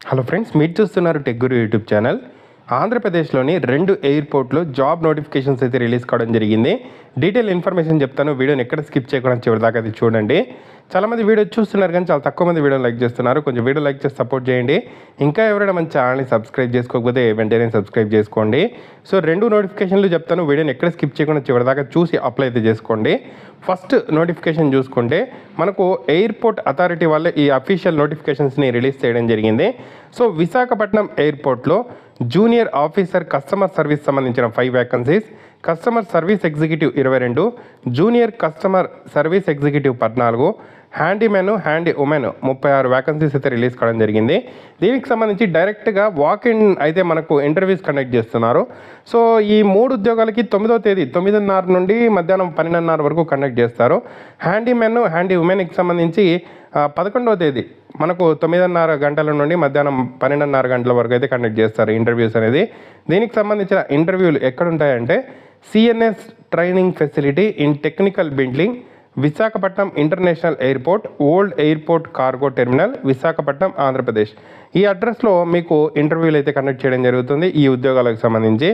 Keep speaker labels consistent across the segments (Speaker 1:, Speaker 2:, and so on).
Speaker 1: Hello friends మీరు చూస్తున్నారు టెగ్గురు YouTube channel ఆంధ్రప్రదేశ్లోని రెండు ఎయిర్పోర్ట్లో జాబ్ నోటిఫికేషన్స్ అయితే రిలీజ్ కావడం జరిగింది. డీటెయిల్ ఇన్ఫర్మేషన్ చెప్తాను. వీడియోని ఎక్కడ స్కిప్ చేయకుండా చివరి దాకా అది చూడండి. చాలామంది వీడియో చూస్తున్నారు కానీ చాలా తక్కువ మంది వీడియో లైక్ చేస్తున్నారు. కొంచెం వీడియో లైక్ చేసి సపోర్ట్ చేయండి. ఇంకా ఎవరైనా మన ఛానల్ని సబ్స్క్రైబ్ చేసుకోకపోతే వెంటనే సబ్స్క్రైబ్ చేసుకోండి. సో రెండు నోటిఫికేషన్లు చెప్తాను. వీడియోని ఎక్కడ స్కిప్ చేయకుండా చివరి దాకా చూసి అప్లై అయితే చేసుకోండి. ఫస్ట్ నోటిఫికేషన్ చూసుకుంటే మనకు ఎయిర్పోర్ట్ అథారిటీ వాళ్ళే ఈ అఫీషియల్ నోటిఫికేషన్స్ని రిలీజ్ చేయడం జరిగింది. సో విశాఖపట్నం ఎయిర్పోర్ట్లో జూనియర్ ఆఫీసర్ కస్టమర్ సర్వీస్ సంబంధించిన five vacancies customer service executive ఇరవై రెండు జూనియర్ కస్టమర్ సర్వీస్ ఎగ్జిక్యూటివ్ పద్నాలుగు హ్యాండీమెన్ హ్యాండీ ఉమెన్ ముప్పై ఆరు వ్యాకన్సీస్ అయితే రిలీజ్ కావడం జరిగింది. దీనికి సంబంధించి డైరెక్ట్గా వాక్ ఇన్ అయితే మనకు ఇంటర్వ్యూస్ కండక్ట్ చేస్తున్నారు. సో ఈ మూడు ఉద్యోగాలకి తొమ్మిదో తేదీ తొమ్మిదిన్నర నుండి మధ్యాహ్నం పన్నెండున్నర వరకు కండక్ట్ చేస్తారు. హ్యాండీమెన్ హ్యాండీ ఉమెన్కి సంబంధించి పదకొండవ తేదీ మనకు తొమ్మిదిన్నర గంటల నుండి మధ్యాహ్నం పన్నెండున్నర గంటల వరకు అయితే కండక్ట్ చేస్తారు ఇంటర్వ్యూస్ అనేది. దీనికి సంబంధించిన ఇంటర్వ్యూలు ఎక్కడుంటాయంటే CNS training facility in technical building Visakhapatnam international airport old airport cargo terminal Visakhapatnam Andhra Pradesh ఈ అడ్రస్లో మీకు ఇంటర్వ్యూలు అయితే కండక్ట్ చేయడం జరుగుతుంది ఈ ఉద్యోగాలకు సంబంధించి.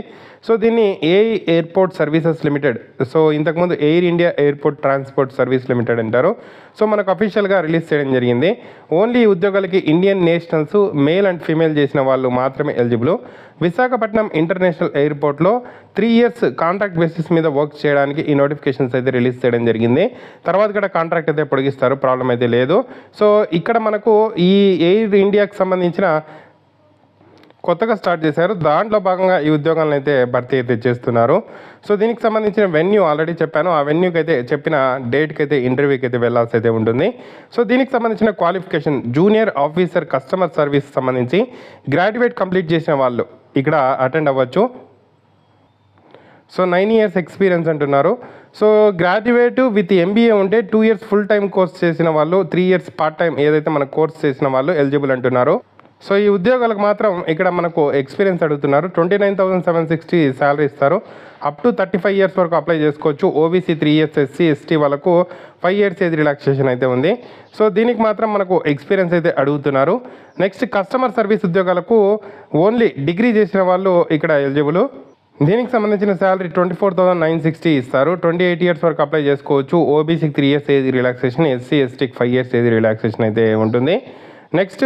Speaker 1: సో దీన్ని A airport services limited so ఇంతకుముందు air India airport transport service limited అంటారు. సో మనకు అఫీషియల్గా రిలీజ్ చేయడం జరిగింది. ఓన్లీ ఈ ఉద్యోగాలకి Indian nationals male and female చేసిన వాళ్ళు మాత్రమే ఎలిజిబుల్ విశాఖపట్నం ఇంటర్నేషనల్ ఎయిర్పోర్ట్లో త్రీ ఇయర్స్ కాంట్రాక్ట్ బేసిస్ మీద వర్క్ చేయడానికి ఈ నోటిఫికేషన్స్ అయితే రిలీజ్ చేయడం జరిగింది. తర్వాత కూడా కాంట్రాక్ట్ అయితే పొడిగిస్తారు ప్రాబ్లం అయితే లేదు. సో ఇక్కడ మనకు ఈ ఎయిర్ ఇండియాకి సంబంధించిన కొత్తగా స్టార్ట్ చేశారు. దాంట్లో భాగంగా ఈ ఉద్యోగాలను అయితే భర్తీ అయితే చేస్తున్నారు. సో దీనికి సంబంధించిన వెన్యూ ఆల్రెడీ చెప్పాను. ఆ వెన్యూకి అయితే చెప్పిన డేట్కి అయితే ఇంటర్వ్యూకి అయితే వెళ్ళాల్సి అయితే ఉంటుంది. సో దీనికి సంబంధించిన qualification junior officer customer service సంబంధించి గ్రాడ్యుయేట్ కంప్లీట్ చేసిన వాళ్ళు ఇక్కడ అటెండ్ అవ్వచ్చు. సో నైన్ ఇయర్స్ ఎక్స్పీరియన్స్ అంటున్నారు. సో గ్రాడ్యుయేట్ విత్ ఎంబీఏ ఉంటే two years full time course చేసిన వాళ్ళు త్రీ ఇయర్స్ పార్ట్ టైం ఏదైతే మన కోర్స్ చేసిన వాళ్ళు ఎలిజిబుల్ అంటున్నారు. సో ఈ ఉద్యోగాలకు మాత్రం ఇక్కడ మనకు ఎక్స్పీరియన్స్ అడుగుతున్నారు. Twenty nine thousand seven sixty salary ఇస్తారు. Up to thirty five years వరకు అప్లై చేసుకోవచ్చు. OBC three years SC ST వాళ్ళకు ఫైవ్ ఇయర్స్ ఏజ్ రిలాక్సేషన్ అయితే ఉంది. సో దీనికి మాత్రం మనకు ఎక్స్పీరియన్స్ అయితే అడుగుతున్నారు. నెక్స్ట్ కస్టమర్ సర్వీస్ ఉద్యోగాలకు ఓన్లీ డిగ్రీ చేసిన వాళ్ళు ఇక్కడ ఎలిజిబుల్ దీనికి సంబంధించిన salary twenty four thousand nine sixty ఇస్తారు. ట్వంటీ ఎయిట్ ఇయర్స్ వరకు అప్లై చేసుకోవచ్చు. ఓబీసీకి three years age relaxation SC ఎస్టీకి ఫైవ్ ఇయర్స్ ఏజ్ రిలాక్సేషన్ అయితే ఉంటుంది. నెక్స్ట్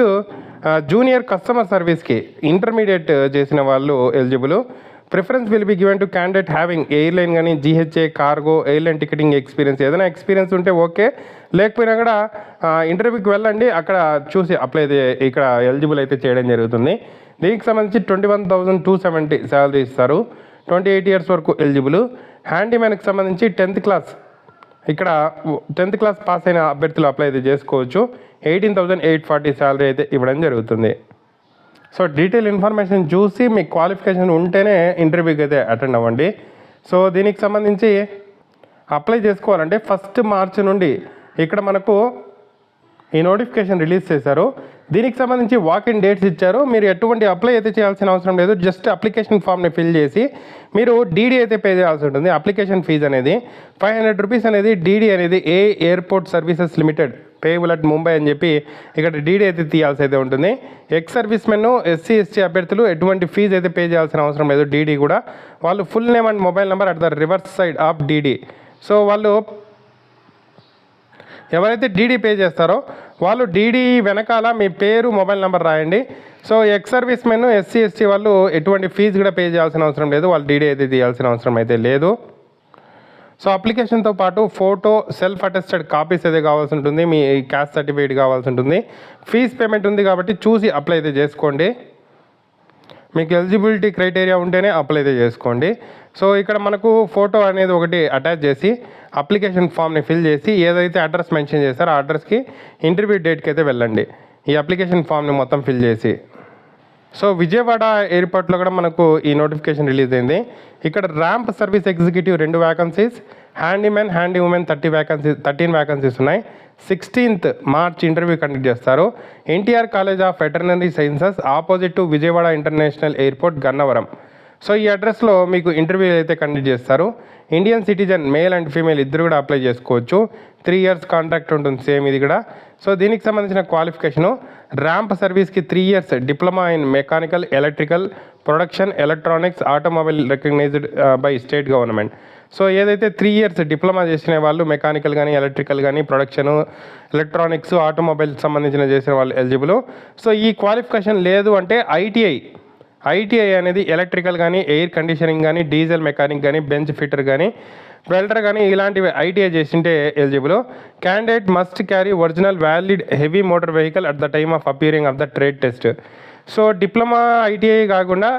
Speaker 1: జూనియర్ కస్టమర్ సర్వీస్కి ఇంటర్మీడియట్ చేసిన వాళ్ళు eligible. Preference will be given to candidate having airline కానీ GHA cargo airline ticketing experience. ఏదైనా ఎక్స్పీరియన్స్ ఉంటే ఓకే. లేకపోయినా కూడా ఇంటర్వ్యూకి వెళ్ళండి. అక్కడ చూసి అప్లై ఇక్కడ ఎలిజిబుల్ అయితే చేయడం జరుగుతుంది. దీనికి సంబంధించి twenty one thousand two seventy salary ఇస్తారు. ట్వంటీ ఎయిట్ ఇయర్స్ వరకు ఎలిజిబుల్. హ్యాండీమ్యాన్కి సంబంధించి టెన్త్ క్లాస్ ఇక్కడ టెన్త్ క్లాస్ పాస్ అయిన అభ్యర్థులు అప్లై అయితే చేసుకోవచ్చు. Eighteen thousand eight forty salary అయితే ఇవ్వడం జరుగుతుంది. సో డీటెయిల్ ఇన్ఫర్మేషన్ చూసి మీ క్వాలిఫికేషన్ ఉంటేనే ఇంటర్వ్యూకి అయితే అటెండ్ అవ్వండి. సో దీనికి సంబంధించి అప్లై చేసుకోవాలంటే ఫస్ట్ మార్చ్ నుండి ఇక్కడ మనకు ఈ నోటిఫికేషన్ రిలీజ్ చేశారు. దీనికి సంబంధించి వాక్ ఇన్ డేట్స్ ఇచ్చారు. మీరు ఎటువంటి అప్లై అయితే చేయాల్సిన అవసరం లేదు. జస్ట్ అప్లికేషన్ ఫామ్ని ఫిల్ చేసి మీరు డీడీ అయితే పే చేయాల్సి ఉంటుంది. అప్లికేషన్ ఫీజు అనేది ఫైవ్ హండ్రెడ్ రూపీస్ అనేది డీడీ అనేది A airport services limited payable at Mumbai అని చెప్పి ఇక్కడ డీడీ అయితే తీయాల్సి అయితే ఉంటుంది. Ex service men SC ST అభ్యర్థులు ఎటువంటి ఫీజు అయితే పే చేయాల్సిన అవసరం లేదు. డీడీ కూడా వాళ్ళు full name and mobile number at the reverse side of DD so వాళ్ళు ఎవరైతే డీడీ పే చేస్తారో వాళ్ళు డీడీ వెనకాల మీ పేరు మొబైల్ నెంబర్ రాయండి. So ex service men SC ST వాళ్ళు ఎటువంటి ఫీజు కూడా పే చేయాల్సిన అవసరం లేదు. వాళ్ళు డీడీ అయితే తీయాల్సిన అవసరం అయితే లేదు. సో అప్లికేషన్తో పాటు ఫోటో సెల్ఫ్ అటెస్టెడ్ కాపీస్ అయితే కావాల్సి ఉంటుంది. మీ క్యాస్ట్ సర్టిఫికేట్ కావాల్సి ఉంటుంది. ఫీజ్ పేమెంట్ ఉంది కాబట్టి చూసి అప్లై అయితే చేసుకోండి. మీకు ఎలిజిబిలిటీ క్రైటీరియా ఉంటేనే అప్లై అయితే చేసుకోండి. సో ఇక్కడ మనకు ఫోటో అనేది ఒకటి అటాచ్ చేసి అప్లికేషన్ ఫామ్ని ఫిల్ చేసి ఏదైతే అడ్రస్ మెన్షన్ చేస్తారో ఆ అడ్రస్కి ఇంటర్వ్యూ డేట్కి అయితే వెళ్ళండి. ఈ అప్లికేషన్ ఫామ్ని మొత్తం ఫిల్ చేసి. సో విజయవాడ ఎయిర్పోర్ట్లో కూడా మనకు ఈ నోటిఫికేషన్ రిలీజ్ అయింది. ఇక్కడ ర్యాంప్ సర్వీస్ ఎగ్జిక్యూటివ్ రెండు vacancies handymen handy women thirty vacancy thirteen vacancies ఉన్నాయి. సిక్స్టీన్త్ మార్చ్ ఇంటర్వ్యూ కండక్ట్ చేస్తారు. NTR college of veterinary sciences opposite to Vijayawada international airport Gannavaram. So ఈ అడ్రస్లో మీకు ఇంటర్వ్యూ అయితే కండక్ట్ చేస్తారు. Indian citizen male and female ఇద్దరు కూడా apply చేసుకోవచ్చు. త్రీ ఇయర్స్ కాంట్రాక్ట్ ఉంటుంది సేమ్ ఇది కూడా. సో దీనికి సంబంధించిన క్వాలిఫికేషను ర్యాంప్ సర్వీస్కి three years diploma in mechanical electrical production electronics automobile recognised by state government. So ఏదైతే త్రీ ఇయర్స్ డిప్లొమా చేసిన వాళ్ళు మెకానికల్ కానీ ఎలక్ట్రికల్ కానీ ప్రొడక్షన్ ఎలక్ట్రానిక్స్ ఆటోమొబైల్ సంబంధించిన చేసిన వాళ్ళు ఎలిజిబుల్. సో ఈ క్వాలిఫికేషన్ లేదు అంటే ఐటీఐ ఐటీఐ అనేది ఎలక్ట్రికల్ కానీ ఎయిర్ కండిషనింగ్ కానీ డీజిల్ మెకానిక్ కానీ బెంచ్ ఫిట్టర్ కానీ వెల్డర్ కానీ ఇలాంటివి ఐటీఐ చేసింటే eligible. Candidate must carry original valid heavy motor vehicle at the time of appearing of the trade test. So diploma ITI కాకుండా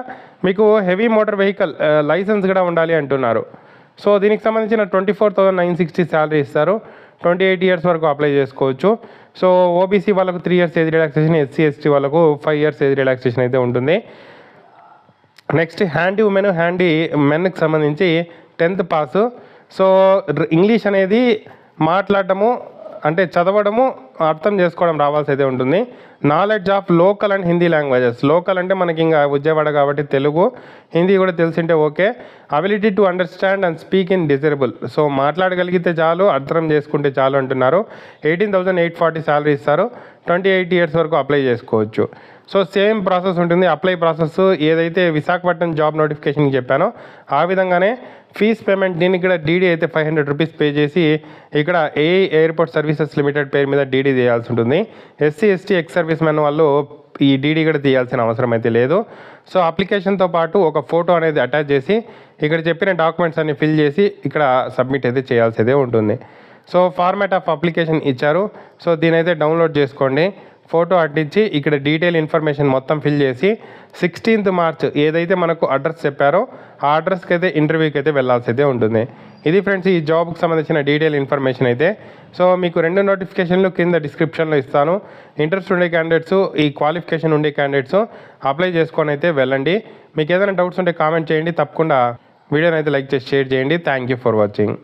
Speaker 1: మీకు హెవీ మోటార్ వెహికల్ లైసెన్స్ కూడా ఉండాలి అంటున్నారు. సో దీనికి సంబంధించిన twenty four thousand nine sixty salary ఇస్తారు. Twenty eight years వరకు apply చేసుకోవచ్చు. సో ఓబీసీ వాళ్ళకు three years age relaxation SC ST వాళ్ళకు ఫైవ్ ఇయర్స్ ఏజ్ రిలాక్సేషన్ అయితే ఉంటుంది. నెక్స్ట్ హ్యాండీ ఉమెన్ హ్యాండీ మెన్కి సంబంధించి టెన్త్ పాస్ సో ఇంగ్లీష్ అనేది మాట్లాడటము అంటే చదవడము అర్థం చేసుకోవడం రావాల్సి అయితే ఉంటుంది. Knowledge of local and Hindi languages local అంటే మనకి ఇంకా విజయవాడ కాబట్టి తెలుగు హిందీ కూడా తెలిసింటే okay. Ability to understand and speak in desirable so మాట్లాడగలిగితే చాలు అర్థం చేసుకుంటే చాలు అంటున్నారు. Eighteen thousand eight forty salary ఇస్తారు. ట్వంటీ ఎయిట్ ఇయర్స్ వరకు అప్లై చేసుకోవచ్చు. సో సేమ్ ప్రాసెస్ ఉంటుంది అప్లై ప్రాసెస్. ఏదైతే విశాఖపట్నం జాబ్ నోటిఫికేషన్ చెప్పానో ఆ విధంగానే ఫీజ్ పేమెంట్ దీనికి కూడా డీడీ అయితే ఫైవ్ హండ్రెడ్ రూపీస్ పే చేసి ఇక్కడ ఏ ఎయిర్పోర్ట్ సర్వీసెస్ లిమిటెడ్ పేరు మీద డీడీ చేయాల్సి ఉంటుంది. SC ST ex service men వాళ్ళు ఈ డీడీ కూడా తీయాల్సిన అవసరం అయితే లేదు. సో అప్లికేషన్తో పాటు ఒక ఫోటో అనేది అటాచ్ చేసి ఇక్కడ చెప్పిన డాక్యుమెంట్స్ అన్ని ఫిల్ చేసి ఇక్కడ సబ్మిట్ అయితే చేయాల్సి ఉంటుంది. సో ఫార్మాట్ ఆఫ్ అప్లికేషన్ ఇచ్చారు. సో దీనైతే డౌన్లోడ్ చేసుకోండి. ఫోటో అట్టించి ఇక్కడ డీటెయిల్ ఇన్ఫర్మేషన్ మొత్తం ఫిల్ చేసి సిక్స్టీన్త్ మార్చ్ ఏదైతే మనకు అడ్రస్ చెప్పారో ఆ అడ్రస్కి అయితే ఇంటర్వ్యూకి అయితే వెళ్ళాల్సి అయితే ఉంటుంది. ఇది ఫ్రెండ్స్ ఈ జాబ్కి సంబంధించిన డీటెయిల్ ఇన్ఫర్మేషన్ అయితే. సో మీకు రెండు నోటిఫికేషన్లు కింద డిస్క్రిప్షన్లో ఇస్తాను. ఇంట్రెస్ట్ ఉండే క్యాండిడేట్స్ ఈ క్వాలిఫికేషన్ ఉండే క్యాండిడేట్స్ అప్లై చేసుకొని అయితే వెళ్ళండి. మీకు ఏదైనా డౌట్స్ ఉంటే కామెంట్ చేయండి. తప్పకుండా వీడియోని అయితే లైక్ చేసి షేర్ చేయండి. Thank you for watching.